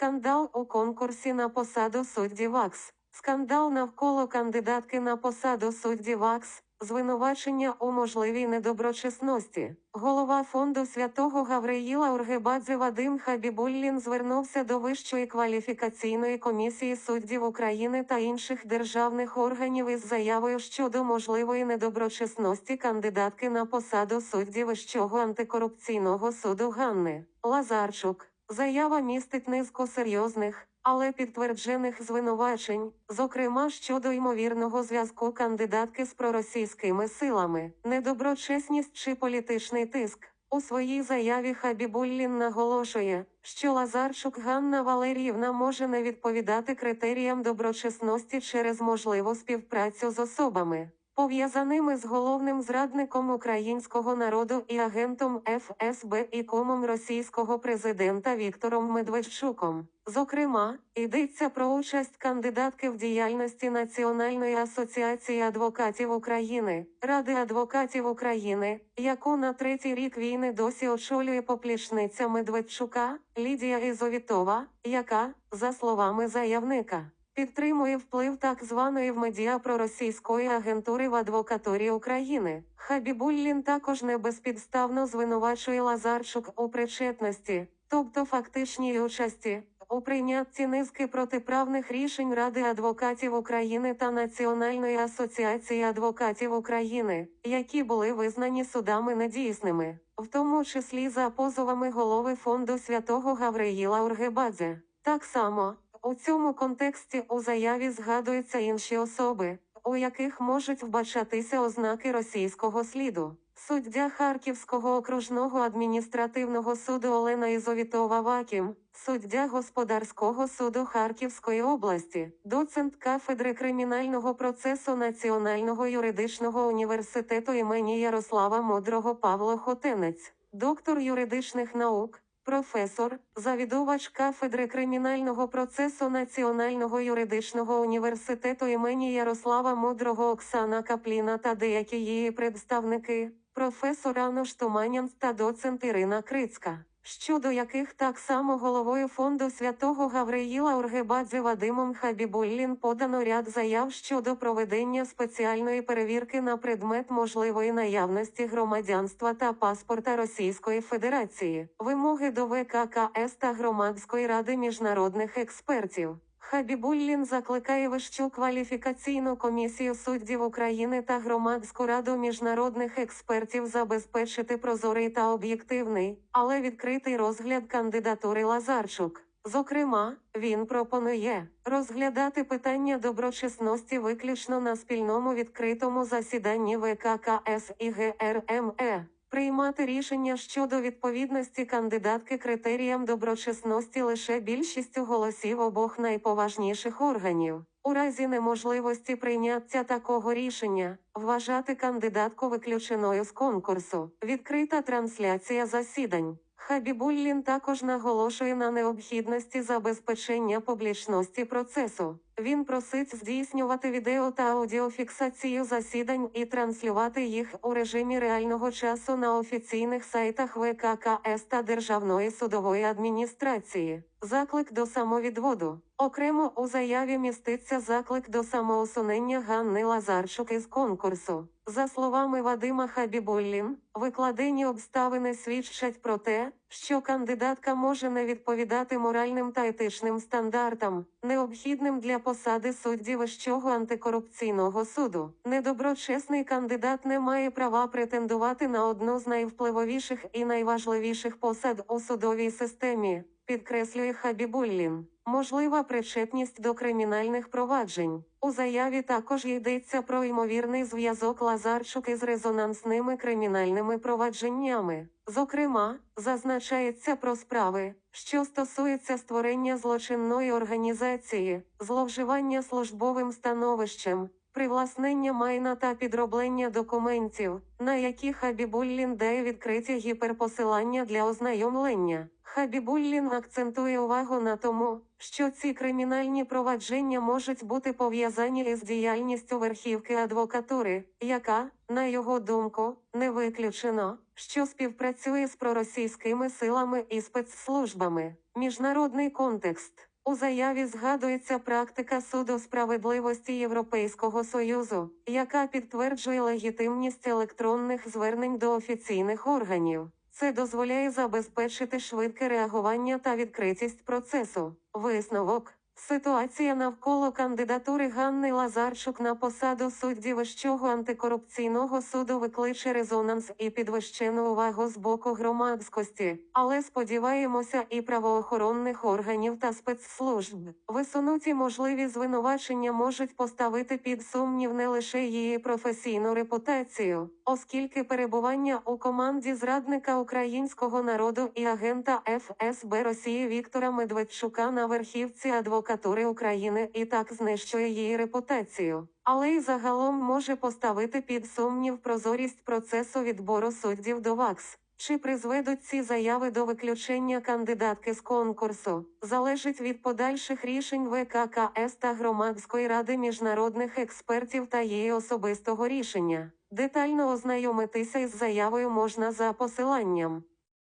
Скандал у конкурсі на посаду судді ВАКС. Скандал навколо кандидатки на посаду судді ВАКС. Звинувачення у можливій недоброчесності. Голова фонду святого Гавриїла Ургебадзе Вадим Хабібуллін звернувся до Вищої кваліфікаційної комісії суддів України та інших державних органів із заявою щодо можливої недоброчесності кандидатки на посаду судді Вищого антикорупційного суду Ганни Лазарчук. Заява містить низку серйозних, але підтверджених звинувачень, зокрема щодо ймовірного зв'язку кандидатки з проросійськими силами, недоброчесність чи політичний тиск. У своїй заяві Хабібуллін наголошує, що Лазарчук Ганна Валеріївна може не відповідати критеріям доброчесності через можливу співпрацю з особами, пов'язаними з головним зрадником українського народу і агентом ФСБ і комом російського президента Віктором Медведчуком. Зокрема, йдеться про участь кандидатки в діяльності Національної асоціації адвокатів України, Ради адвокатів України, яку на третій рік війни досі очолює поплічниця Медведчука Лідія Ізовітова, яка, за словами заявника, підтримує вплив так званої в медіа проросійської агентури в адвокатурі України. Хабібуллін також не безпідставно звинувачує Лазарчук у причетності, тобто фактичній участі, у прийнятті низки протиправних рішень Ради адвокатів України та Національної асоціації адвокатів України, які були визнані судами недійсними, в тому числі за позовами голови фонду святого Гавриїла Ургебадзе. Так само, у цьому контексті у заяві згадуються інші особи, у яких можуть вбачатися ознаки російського сліду. Суддя Харківського окружного адміністративного суду Олена Ізовітова Вакім, суддя господарського суду Харківської області, доцент кафедри кримінального процесу Національного юридичного університету імені Ярослава Мудрого Павло Хотенець, доктор юридичних наук, професор, завідувач кафедри кримінального процесу Національного юридичного університету імені Ярослава Мудрого Оксана Капліна та деякі її представники, професор Ануш Туманян та доцент Ірина Крицька. Щодо яких так само головою фонду святого Гавриїла Ургебадзе Вадимом Хабібуллін подано ряд заяв щодо проведення спеціальної перевірки на предмет можливої наявності громадянства та паспорта Російської Федерації, вимоги до ВККС та Громадської ради міжнародних експертів. Хабібуллін закликає Вищу кваліфікаційну комісію суддів України та Громадську раду міжнародних експертів забезпечити прозорий та об'єктивний, але відкритий розгляд кандидатури Лазарчук. Зокрема, він пропонує розглядати питання доброчесності виключно на спільному відкритому засіданні ВККС і ГРМЕ. Приймати рішення щодо відповідності кандидатки критеріям доброчесності лише більшістю голосів обох найповажніших органів. У разі неможливості прийняття такого рішення, вважати кандидатку виключеною з конкурсу. Відкрита трансляція засідань. Хабібуллін також наголошує на необхідності забезпечення публічності процесу. Він просить здійснювати відео та аудіофіксацію засідань і транслювати їх у режимі реального часу на офіційних сайтах ВККС та Державної судової адміністрації. Заклик до самовідводу. Окремо у заяві міститься заклик до самоусунення Ганни Лазарчук із конкурсу. За словами Вадима Хабібуллін, викладені обставини свідчать про те, що кандидатка може не відповідати моральним та етичним стандартам, необхідним для посади судді Вищого антикорупційного суду. Недоброчесний кандидат не має права претендувати на одну з найвпливовіших і найважливіших посад у судовій системі, підкреслює Хабібуллін. Можлива причетність до кримінальних проваджень. У заяві також йдеться про ймовірний зв'язок Лазарчук із резонансними кримінальними провадженнями. Зокрема, зазначається про справи, що стосуються створення злочинної організації, зловживання службовим становищем, привласнення майна та підроблення документів, на які Хабібуллін дає відкриті гіперпосилання для ознайомлення. Хабібуллін акцентує увагу на тому, що ці кримінальні провадження можуть бути пов'язані із діяльністю верхівки адвокатури, яка, на його думку, не виключено, що співпрацює з проросійськими силами і спецслужбами. Міжнародний контекст. У заяві згадується практика суду справедливості Європейського Союзу, яка підтверджує легітимність електронних звернень до офіційних органів. Це дозволяє забезпечити швидке реагування та відкритість процесу. Висновок. Ситуація навколо кандидатури Ганни Лазарчук на посаду судді Вищого антикорупційного суду викличе резонанс і підвищену увагу з боку громадськості, але сподіваємося, і правоохоронних органів та спецслужб. Висунуті можливі звинувачення можуть поставити під сумнів не лише її професійну репутацію, оскільки перебування у команді зрадника українського народу і агента ФСБ Росії Віктора Медведчука на верхівці адвокатури України і так знищує її репутацію, але й загалом може поставити під сумнів прозорість процесу відбору суддів до ВАКС. Чи призведуть ці заяви до виключення кандидатки з конкурсу, залежить від подальших рішень ВККС та Громадської ради міжнародних експертів та її особистого рішення. Детально ознайомитися із заявою можна за посиланням.